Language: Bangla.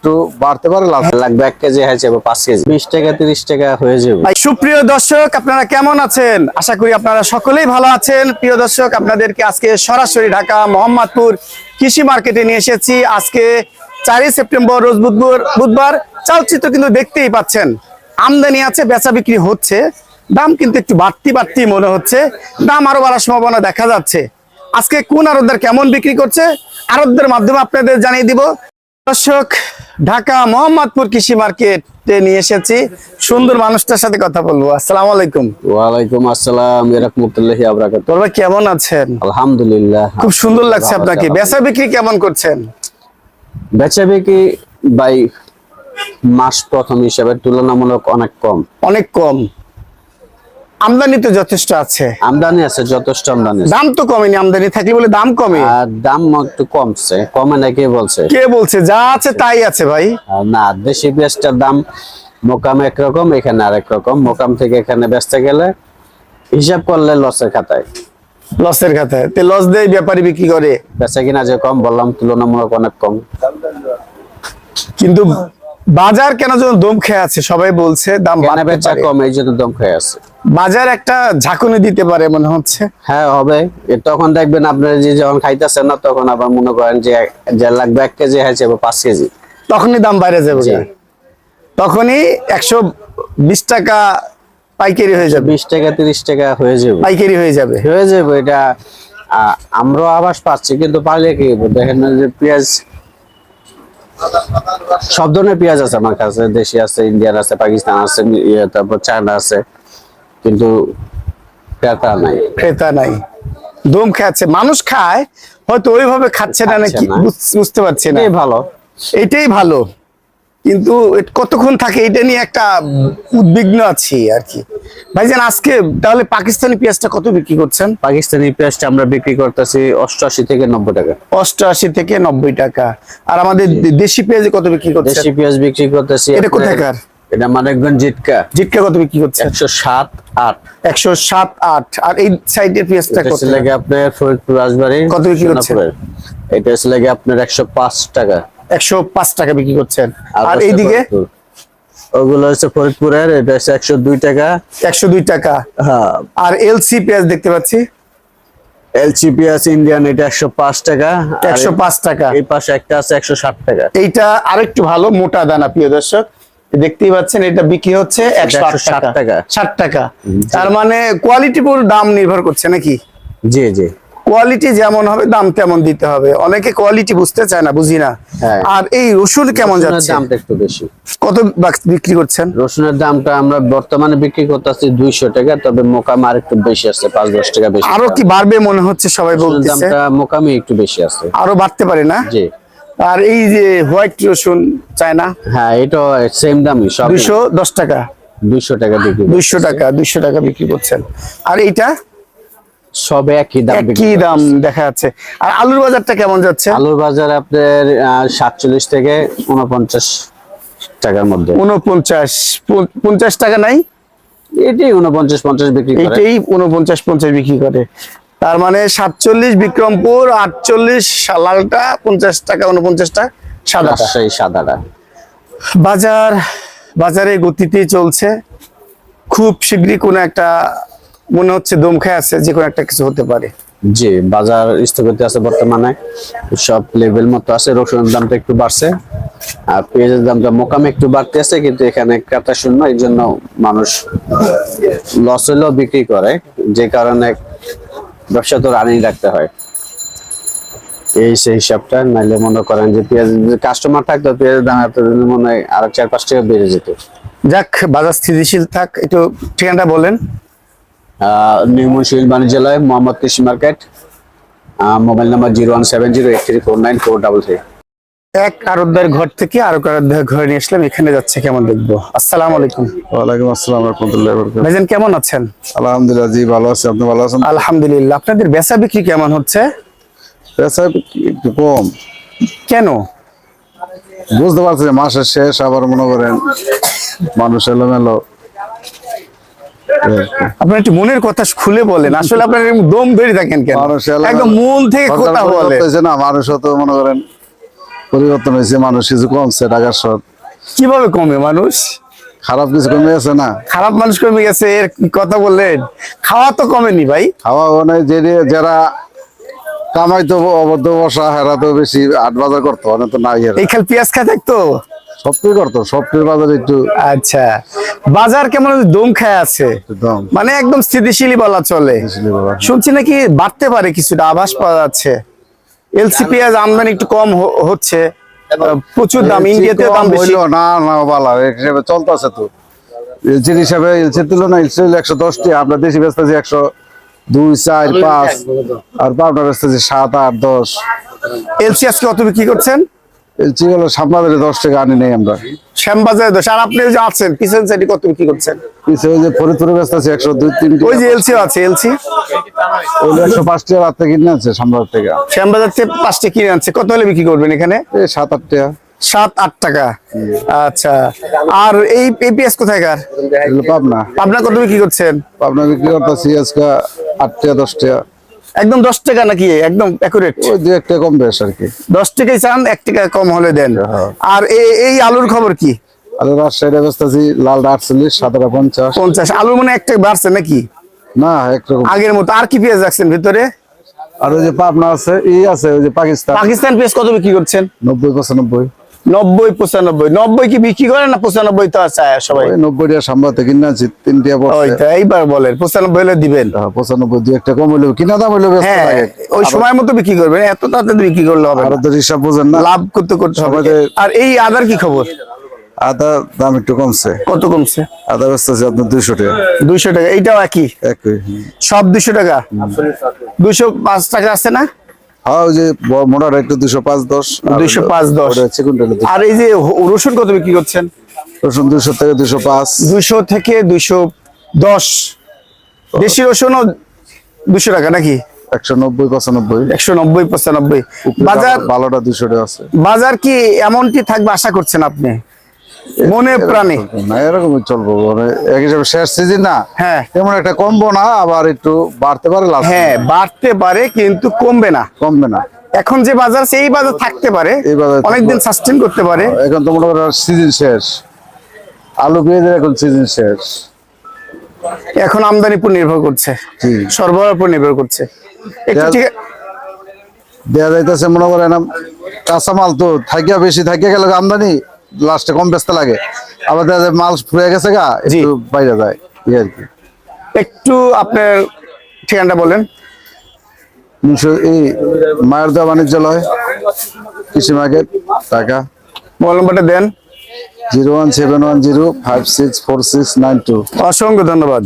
একটু বাড়তে পারে লাগবে এক কেজি হয়ে যাবে পাঁচ কেজি। বিশ টাকা তিরিশ টাকা হয়ে যাবে। সুপ্রিয় দর্শক আপনারা কেমন আছেন? আশা করি আপনারা সকলেই ভালো আছেন। প্রিয় দর্শক আপনাদেরকে আজকে সরাসরি ঢাকা মোহাম্মদপুর কৃষি মার্কেটে নিয়ে এসেছি। আজকে চারই সেপ্টেম্বর রোজ বুধবার বুধবার। চালচিত্র কিন্তু দেখতেই পাচ্ছেন আমদানি আছে বেচা বিক্রি হচ্ছে। দাম কিন্তু একটু বাড়তি বাড়তি মনে হচ্ছে। দাম আরও বাড়ার সম্ভাবনা দেখা যাচ্ছে। আজকে কোন আরতদার কেমন বিক্রি করছে? আরতদের মাধ্যমে আপনাদের জানিয়ে দিব। দর্শক ঢাকা মোহাম্মদপুর কৃষি মার্কেটে নিয়ে এসেছি। সুন্দর মানুষটার সাথে কথা বলব। আসসালামু আলাইকুম। ওয়ালাইকুম আসসালাম রহমতুল্লাহি আবরাকাত তোর ভাই কেমন আছেন? আলহামদুলিল্লাহ। খুব সুন্দর লাগছে আপনাকে। বেচা বিক্রি কেমন করছেন? বেচা বিক্রি বাই মাস প্রথম হিসাবে তুলনামূলক অনেক কম। অনেক কম। আমদানি তো যথেষ্ট আছে। আমদানি আছে যথেষ্ট আমদানি দাম তো কমেনি আমদানি থাকলে বলে দাম কমে। আর দাম একটু কমছে কমে না কে বলছে? কে বলছে? যা আছে তাই আছে ভাই। না দেশি পেঁয়াজটার দাম মোকাম একরকম এখানে আরেক রকম। মোকাম থেকে এখানে বেচতে গেলে হিসাব করলে লসের খাতায়। লসের খাতায়। তে লস দেয় ব্যাপারী বিক্রি করে। বেচা কিনা যে কম বললাম তুলনামূলক অনেক কম। কিন্তু বাজার কেন যেন দম খেয়ে আছে সবাই বলছে দাম বেচা কম এই জন্য দম খেয়ে আছে। বাজার একটা ঝাঁকুনি দিতে পারে মনে হচ্ছে। হ্যাঁ হবে। তখন দেখবেন আপনারা যে যখন খাইতেছেন না তখন আবার মনে করেন যে যে লাগবে এক কেজি হয়েছে বা পাঁচ কেজি। তখনই দাম বাইরে যাবে তখনই একশো বিশ টাকা পাইকারি হয়ে যাবে। বিশ টাকা তিরিশ টাকা হয়ে যাবে। পাইকারি হয়ে যাবে। হয়ে যাবে এটা আমরাও আবাস পাচ্ছি কিন্তু পারলে কি? দেখেন না যে পেঁয়াজ সব ধরনের পেঁয়াজ আছে আমার কাছে দেশি আছে ইন্ডিয়ান আছে পাকিস্তান আছে ইয়ে, তারপর চায়না আছে কিন্তু ক্রেতা নাই। ক্রেতা নাই। দম খাচ্ছে মানুষ খায় হয়তো ওইভাবে খাচ্ছে না নাকি। বুঝতে পারছি না। এটাই ভালো। এটাই ভালো। কিন্তু কতক্ষণ থাকে এটা নিয়ে একটা উদ্বিগ্ন আছি আর কি। ভাইজান আজকে তাহলে পাকিস্তানি পেঁয়াজটা কত বিক্রি করছেন? পাকিস্তানি পেঁয়াজটা আমরা বিক্রি করতেছি অষ্টআশি থেকে নব্বই টাকা। অষ্টআশি থেকে নব্বই টাকা। আর আমাদের দেশি পেঁয়াজ কত বিক্রি করছেন? দেশি পেঁয়াজ বিক্রি করতেছি এটা কোথাকার? এটা মানিকগঞ্জ জিটকা। জিটকা কত বিক্রি করছেন? একশো সাত আট। একশো সাত আট। আর এই সাইডের পেঁয়াজটা কত? লাগে আপনার ফরিদপুর রাজবাড়ি কত বিক্রি? সোনাপুরের। এটা লাগে আপনার একশো পাঁচ টাকা। একশো পাঁচ টাকা বিক্রি করছেন। আর এইদিকে? ওগুলো হচ্ছে ফরিদপুরের এটা হচ্ছে একশো দুই টাকা। একশো দুই টাকা। হ্যাঁ। আর এলসি পেঁয়াজ দেখতে পাচ্ছি? এলসিপি আছে ইন্ডিয়ান এটা একশো পাঁচ টাকা। একশো পাঁচ টাকা। এই পাশে একটা আছে একশো ষাট টাকা। এইটা আরেকটু ভালো মোটা দানা প্রিয় দর্শক। দেখতেই পাচ্ছেন এটা বিক্রি হচ্ছে একশো আট 160 টাকা। টাকা। ষাট টাকা। তার মানে কোয়ালিটির উপর দাম নির্ভর করছে নাকি? জি জি। কোয়ালিটি যেমন হবে দাম তেমন দিতে হবে। অনেকে কোয়ালিটি বুঝতে চায় না বুঝি না। হ্যাঁ। আর এই রসুন কেমন যাচ্ছে? দামটা একটু বেশি। কত বাক- বিক্রি করছেন? রসুনের দামটা আমরা বর্তমানে বিক্রি করতেছি দুইশো টাকা তবে মোকাম আর একটু বেশি আছে পাঁচ দশ টাকা বেশি। আরও কি বাড়বে মনে হচ্ছে সবাই বলতেছে? দামটা মোকামে একটু বেশি আছে। আরও বাড়তে পারে না? জি। আর এই যে হোয়াইট রসুন চায়না হ্যাঁ এটা সেম দামই সব দুইশো দশ টাকা। দুইশো টাকা বিক্রি করি। দুইশো টাকা দুইশো টাকা বিক্রি করছেন। আর এইটা? সব একই দাম একই দাম দেখা যাচ্ছে। আর আলুর বাজারটা কেমন যাচ্ছে? আলুর বাজার আপনার সাতচল্লিশ থেকে উনপঞ্চাশ টাকার মধ্যে। উনপঞ্চাশ পঞ্চাশ টাকা নাই? এটাই উনপঞ্চাশ পঞ্চাশ বিক্রি করে। উনপঞ্চাশ পঞ্চাশ বিক্রি করে। তার মানে সাতচল্লিশ বিক্রমপুর আটচল্লিশ লালটা পঞ্চাশ টাকা উনপঞ্চাশটা সাদাটা। রাজশাহী সাদাটা। বাজার বাজারে গতিতে চলছে। খুব শীঘ্রই কোনো একটা মনে হচ্ছে দম খেয়ে আছে যে কোনো একটা কিছু হতে পারে। জি বাজার স্থগিত আছে বর্তমানে। সব লেভেল মতো আছে রসুনের দামটা একটু বাড়ছে আর পেঁয়াজের দামটা মোকামে একটু বাড়তে আছে কিন্তু এখানে ক্রেতা শূন্য এই জন্য মানুষ লস হলেও বিক্রি করে যে কারণে ব্যবসা তো রানিং রাখতে হয়। এই সেই হিসাবটা নাইলে মনে করেন যে পেঁয়াজ কাস্টমার থাকতো পেঁয়াজের দাম এত মনে হয় আরও চার পাঁচ টাকা বেড়ে যেত। যাক বাজার স্থিতিশীল থাক একটু ঠিকানাটা বলেন। নিউ মুন্সিল বাণিজ্যালয় মোহাম্মদ কৃষি market mobile number zero one seven zero eight three four nine four double three. এক আরোদ্দার ঘর থেকে আরও আরোদ্দার ঘরে নিয়ে আসলাম এখানে যাচ্ছে কেমন দেখব? আসসালামু আলাইকুম। ওয়ালাইকুম আসসালাম রহমতুল্লাহ ভাইজান কেমন আছেন? আলহামদুলিল্লাহ জি ভালো আছি। আপনি ভালো আছেন? আলহামদুলিল্লাহ। আপনাদের বেচা বিক্রি কেমন হচ্ছে? পেশা একটু কম। কেন? বুঝতে পারছি মাসের শেষ আবার মনে করেন মানুষ এলোমেলো। আপনার একটু মনের কথা খুলে বলেন। আসলে আপনার দম ধরে থাকেন কেন? একদম থেকে কথা বলে। না মানুষও তো মনে করেন পরিবর্তন হয়েছে মানুষ কিছু কমছে কীভাবে কমে মানুষ? খারাপ কিছু কমে গেছে না? খারাপ মানুষ কমে গেছে এর কথা বললেন। খাওয়া তো কমেনি ভাই। খাওয়া মানে যে যারা কামাইতো অবদ্ধ বসা হেরা তো বেশি আট বাজার করতো অনেক তো নাই এই খাল পেঁয়াজ খায় থাকতো? সবটাই করতো বাজার একটু আচ্ছা। বাজার কেমন দম খায় আছে। মানে একদম স্থিতিশীলই বলা চলে। শুনছি নাকি বাড়তে পারে কিছুটা আভাস পাওয়া যাচ্ছে। এলসি পেঁয়াজ আমদানি একটু কম হচ্ছে। প্রচুর দাম ইন্ডিয়াতে দাম বেশি। না না বালা চলতেছে তো। এলসির হিসাবে এলসির এলসি একশো দশটি আমরা দেশি বেচতেছি একশো দুই চার পাঁচ আর পাবনা বেচতেছি সাত আট দশ। এলসি আজকে কত বিক্রি করছেন? এলসি হলো সামনাদের দশ টাকা আনি নেই আমরা। শ্যামবাজারে আর আপনি যে আছেন পিছন সাইডে কত বিক্রি করছেন? যে ফরিদপুরে একশো দুই তিন ওই যে এলসি আছে এলসি? একশো পাঁচ টাকা রাত কিনে আছে সামনার থেকে। শ্যামবাজার থেকে পাঁচটা কিনে আনছে। কত হলে বিক্রি করবেন এখানে? সাত আট টাকা। সাত আট টাকা। আচ্ছা। আর এই পেঁয়াজ কোথায়কার পাবনা কত বিক্রি করছেন? পাবনা বিক্রি করতেছি আজকে আট টাকা দশ টাকা। একদম দশ টাকা নাকি? একদম অ্যাকুরেট ওই দু এক টাকা কম বেশ আর কি। দশ টাকাই চান এক টাকা কম হলে দেন। হ্যাঁ। আর এই এই আলুর খবর কি? লাল পঞ্চাশ। আলু মানে এক টাকা বাড়ছে নাকি? না একরকম। আগের মতো। আর কি পেঁয়াজ রাখছেন ভিতরে? আর ওই যে পাবনা আছে আছে ওই যে পাকিস্তান। পাকিস্তান পেঁয়াজ কত বিক্রি করছেন? নব্বই পঁচানব্বই। নব্বই পঁচানব্বই। নব্বই কি বিক্রি করেন না পঁচানব্বই তো চায় সবাই? নব্বই টাকা সাম্বাতে কিনে আছি এইবার বলেন পঁচানব্বই হলে দিবেন। হ্যাঁ, পঁচানব্বই দু একটা কম হইলেও কিনা দাম ব্যস্ত হ্যাঁ ওই সময় মতো বিক্রি করবেন এত তাড়াতাড়ি বিক্রি করলে হবে আরও। তো হিসাব বোঝেন না। লাভ করতে করতে হবে। সবাই- আর এই আদার কি খবর? আদা দাম একটু কমছে। কত কমছে? আদা ব্যস্ত আছে আপনার দুইশো টাকা। দুইশো টাকা এইটাও একই? একই। সব দুইশো টাকা? দুইশো পাঁচ টাকা আছে না? হ্যাঁ ওই যে একটু দুশো পাঁচ দশ আর 205 দশ। ওটা হচ্ছে কুইন্টালে দুশো। আর এই যে রসুন কত বিক্রি করছেন? রসুন দুশো থেকে দুশো পাঁচ। দুইশো থেকে দশ দেশি। রসুনও দুশো টাকা নাকি? একশো নব্বই পঁচানব্বই। একশো নব্বই পঁচানব্বই। বাজার ভালোটা দুশো টাকা আছে। বাজার কি এমনটি থাকবে আশা করছেন আপনি? মনে প্রাণে। না এরকমই চলবো মানে এক হিসাবে শেষ সিজন না হ্যাঁ। তেমন একটা কমবো না আবার একটু বাড়তে পারে হ্যাঁ বাড়তে পারে কিন্তু কমবে না। কমবে না। এখন যে বাজার সেই বাজার থাকতে পারে। অনেকদিন সাস্টেন করতে পারে। এখন তো মোটামুটি সিজন শেষ। আলু পেঁয়াজের এখন সিজন শেষ। এখন আমদানির উপর নির্ভর করছে। জি। সরবরাহের উপর নির্ভর করছে। একটু ঠিক দেয়া যাইতেছে মনে করেন কাঁচামাল তো থাকিয়া বেশি থাকিয়া গেলে আমদানি। লাস্টে কম ব্যস্ত লাগে। আবার মাল ফুয়ে গেছে গা একটু বাইরে যায় এই আর কি। একটু আপনার ঠিকানাটা বলেন। এই মায়ের দেওয়া বাণিজ্যালয় কৃষি মার্কেট টাকা মোবাইল নম্বরটা দেন। Zero one seven one zero five six four six nine two. অসংখ্য ধন্যবাদ।